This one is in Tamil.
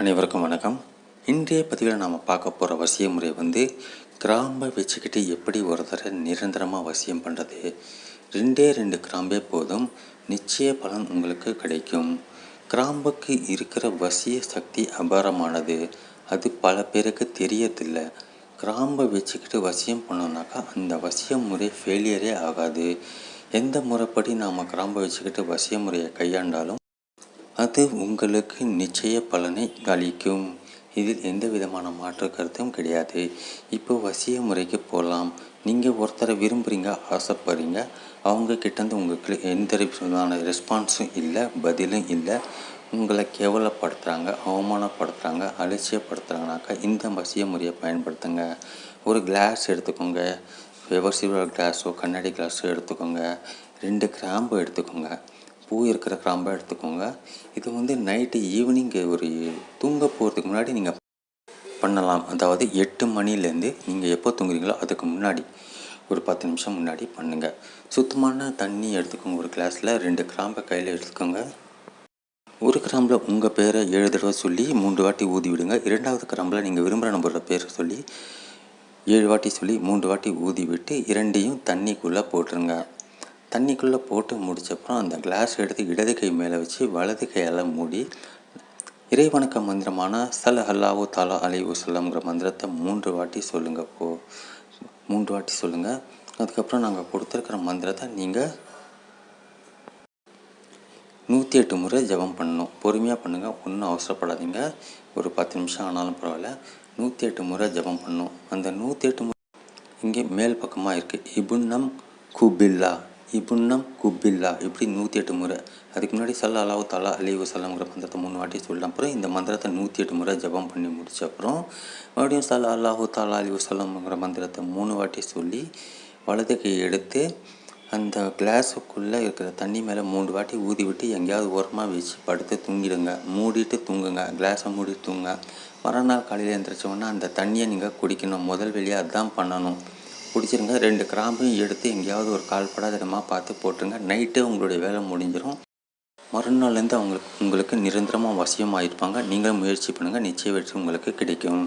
அனைவருக்கும் வணக்கம். இன்றைய பதிவில் நாம் பார்க்க போகிற வசிய முறை வந்து கிராம்பை வச்சுக்கிட்டு எப்படி ஒருத்தரை நிரந்தரமாக வசியம் பண்ணுறது ரெண்டே ரெண்டு கிராம்பே போதும் நிச்சய பலன் உங்களுக்கு கிடைக்கும். கிராம்புக்கு இருக்கிற வசிய சக்தி அபாரமானது. அது பல பேருக்கு தெரியறதில்ல. கிராம்பை வச்சுக்கிட்டு வசியம் பண்ணோம்னாக்கா அந்த வசிய முறை ஃபெயிலியரே ஆகாது. எந்த முறைப்படி நாம் கிராம்பை வச்சுக்கிட்டு வசிய முறையை கையாண்டாலும் அது உங்களுக்கு நிச்சய பலனை அளிக்கும். இதில் எந்த விதமான மாற்று கருத்தும் கிடையாது. இப்போ வசிய முறைக்கு போகலாம் நீங்கள் ஒருத்தரை விரும்புகிறீங்க ஆசைப்படுறீங்க அவங்க கிட்டேருந்து உங்களுக்கு எந்த விதமான ரெஸ்பான்ஸும் இல்லை பதிலும் இல்லை. உங்களை கேவலப்படுத்துகிறாங்க அவமானப்படுத்துகிறாங்க அலட்சியப்படுத்துகிறாங்கனாக்கா இந்த வசிய முறையை பயன்படுத்துங்க. ஒரு கிளாஸ் எடுத்துக்கோங்க. எவர் சில்வர் கிளாஸோ கண்ணாடி கிளாஸோ எடுத்துக்கோங்க. ரெண்டு கிராம்பு எடுத்துக்கோங்க. பூ இருக்கிற கிராம்பை எடுத்துக்கோங்க. இது வந்து நைட்டு ஈவினிங் ஒரு தூங்க போகிறதுக்கு முன்னாடி நீங்கள் பண்ணலாம். அதாவது எட்டு மணிலேருந்து நீங்கள் எப்போ தூங்குறீங்களோ அதுக்கு முன்னாடி ஒரு பத்து நிமிஷம் முன்னாடி பண்ணுங்கள் சுத்தமான தண்ணி எடுத்துக்கோங்க. ஒரு கிளாஸில் ரெண்டு கிராம்பை கையில் எடுத்துக்கோங்க. ஒரு கிராம்பில் உங்கள் பேரை ஏழு தடவை சொல்லி மூன்று வாட்டி ஊதி விடுங்க. இரண்டாவது கிராம்பில் நீங்கள் விரும்புகிற நம்பரோட பேரை சொல்லி ஏழு வாட்டி சொல்லி மூன்று வாட்டி ஊதி விட்டு இரண்டையும் தண்ணிக்குள்ளே போட்டுருங்க. தண்ணிக்குள்ளே போட்டு முடித்தப்புறம் அந்த கிளாஸ் எடுத்து இடது கை மேலே வச்சு வலது கையால் மூடி இறைவணக்க மந்திரமான சல அல்லாவோ தாலா அலி உசலம்ங்கிற மந்திரத்தை மூன்று வாட்டி சொல்லுங்கள் போ மூன்று வாட்டி சொல்லுங்கள் அதுக்கப்புறம் நாங்கள் கொடுத்துருக்கிற மந்திரத்தை நீங்கள் நூற்றி எட்டு முறை ஜபம் பண்ணணும். பொறுமையாக பண்ணுங்கள் ஒன்றும் அவசரப்படாதீங்க. ஒரு பத்து நிமிஷம் ஆனாலும் பரவாயில்ல. நூற்றி எட்டு முறை ஜபம் பண்ணணும். அந்த நூற்றி எட்டு முறை இங்கே மேல் பக்கமாக இருக்குது இபுன்னம் குபில்லா. இபுன்னம் குப்பில்லா. இப்படி நூற்றி எட்டு முறை? அதுக்கு முன்னாடி சல்லா அல்லாஹ் தாலா அலி வசலாம்ங்கிற மந்திரத்தை மூணு வாட்டி சொல்லிட்ட அப்புறம் இந்த மந்திரத்தை நூற்றி எட்டு முறை ஜபம் பண்ணி முடிச்ச அப்புறம் மறுபடியும் சல்லா அல்லாஹு தாலா அலி வசலாம்ங்கிற மந்திரத்தை மூணு வாட்டி சொல்லி வலது எடுத்து அந்த கிளாஸுக்குள்ளே இருக்கிற தண்ணி மேலே மூணு வாட்டி ஊதி விட்டு எங்கேயாவது ஓரமாக வச்சு படுத்து தூங்கிடுங்க. மூடிட்டு தூங்குங்க. கிளாஸை மூடி தூங்க. மறுநாள் காலையில் எழுந்திரிச்சோன்னா அந்த தண்ணியை நீங்கள் குடிக்கணும். முதல் வெளியே அதுதான் பண்ணணும். பிடிச்சிருங்க ரெண்டு கிராம்பையும் எடுத்து எங்கேயாவது ஒரு கால்படாத இடமா பார்த்து போட்டுருங்க. நைட்டே உங்களுடைய வேலை முடிஞ்சிடும் மறுநாள்லேருந்து அவங்களுக்கு உங்களுக்கு நிரந்தரமாக வசியமாக இருப்பாங்க நீங்களும் முயற்சி பண்ணுங்கள் நிச்சய வெற்றி உங்களுக்கு கிடைக்கும்.